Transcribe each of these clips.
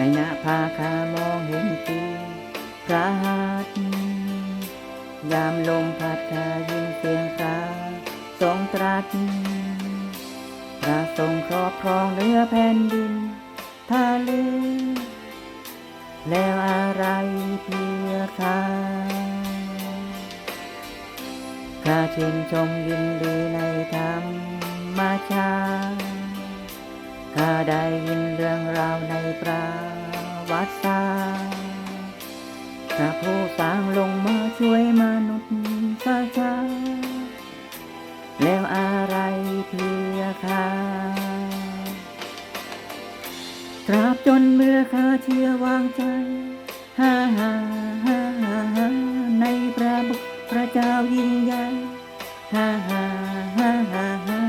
ในหน้าผาคามองเห็นสีพระหัตยามลมพัดขายินเสียงพระทรงตรัสพระทรงครอบครองเหนือแผ่นดินทะเลแล้วอะไรเพื่อข้าข้าชื่นชมยินดีในธรรมชาติข้าได้ยินเรื่องราวในประ วัติศาสตร์พระผู้สร้างลงมาช่วยมนุษย์สาชาติแล้วอะไรเพื่อข้าตราบจนเมื่อข้าเชื่อวางใจฮ่าฮ่าฮ่าฮ่าฮ่าในพระบุตรพระเจ้ายิ่งใหญ่ฮ่าฮ่าฮ่าฮ่าฮ่า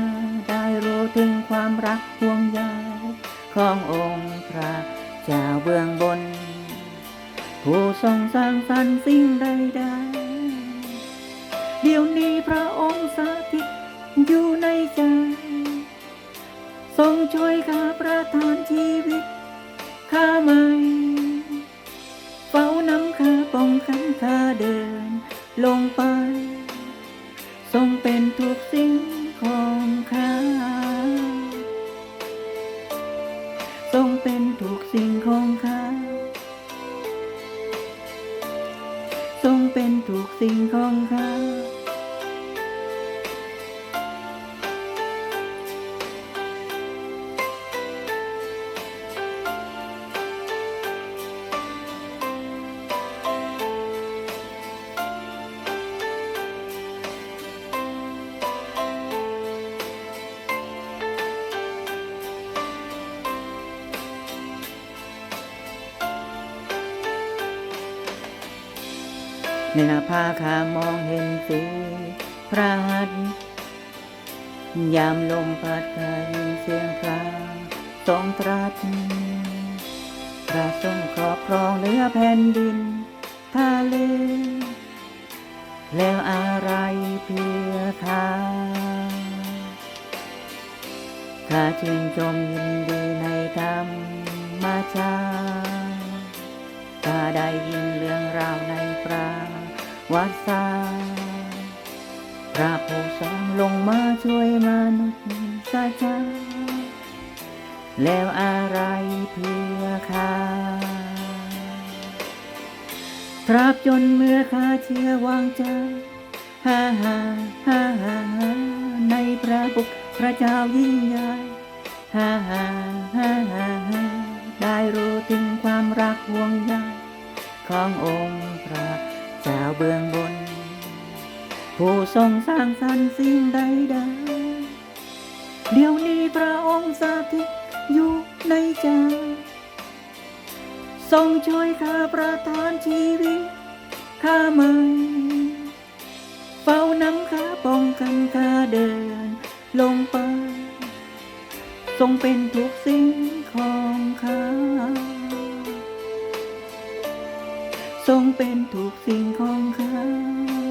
ได้รู้ถึงความรักห่วงใยขององค์พระ เจ้าเบื้องบน ผู้ทรงสร้างสรรค์สิ่งใดๆเดี๋ยวนี้พระองค์สถิตอยู่ในใจ ทรงช่วยข้าประทานชีวิตข้าไม่เฝ้านำข้าป้องกันข้าเดินลงไป สิ่งของข้าทรงเป็นทุกสิ่งของข้า ในหน้าผาขามองเห็นสีพระหัตถ์ยามลมพัดขายินเสียงพระทรงตรัสพระทรงครอบครองเหนือแผ่นดินทะเลแล้วอะไรเพื่อข้าข้าชื่นชมยินดีในธรรมชาติข้าได้ยินเรื่องราวในประ วัติศาพระผู้สร้างลงมาช่วยมนุษย์สาชาแล้วอะไรเพื่อข้าตราบจนเมื่อข้าเชื่อวางใจฮ่าฮ่าฮ่าฮ่าในพระบุตรพระเจ้ายิ่งใหญ่ฮ่าฮ่าฮ่า ผู้ทรงสร้างสรรค์สิ่งใดๆเดี๋ยวนี้พระองค์สถิตอยู่ในใจทรงช่วยข้าประทานชีวิตข้าไม่เฝ้านำข้าป้องกันข้าเดินลงไป ทรงเป็นทุกสิ่งของข้า ทรงเป็นทุกสิ่งของข้า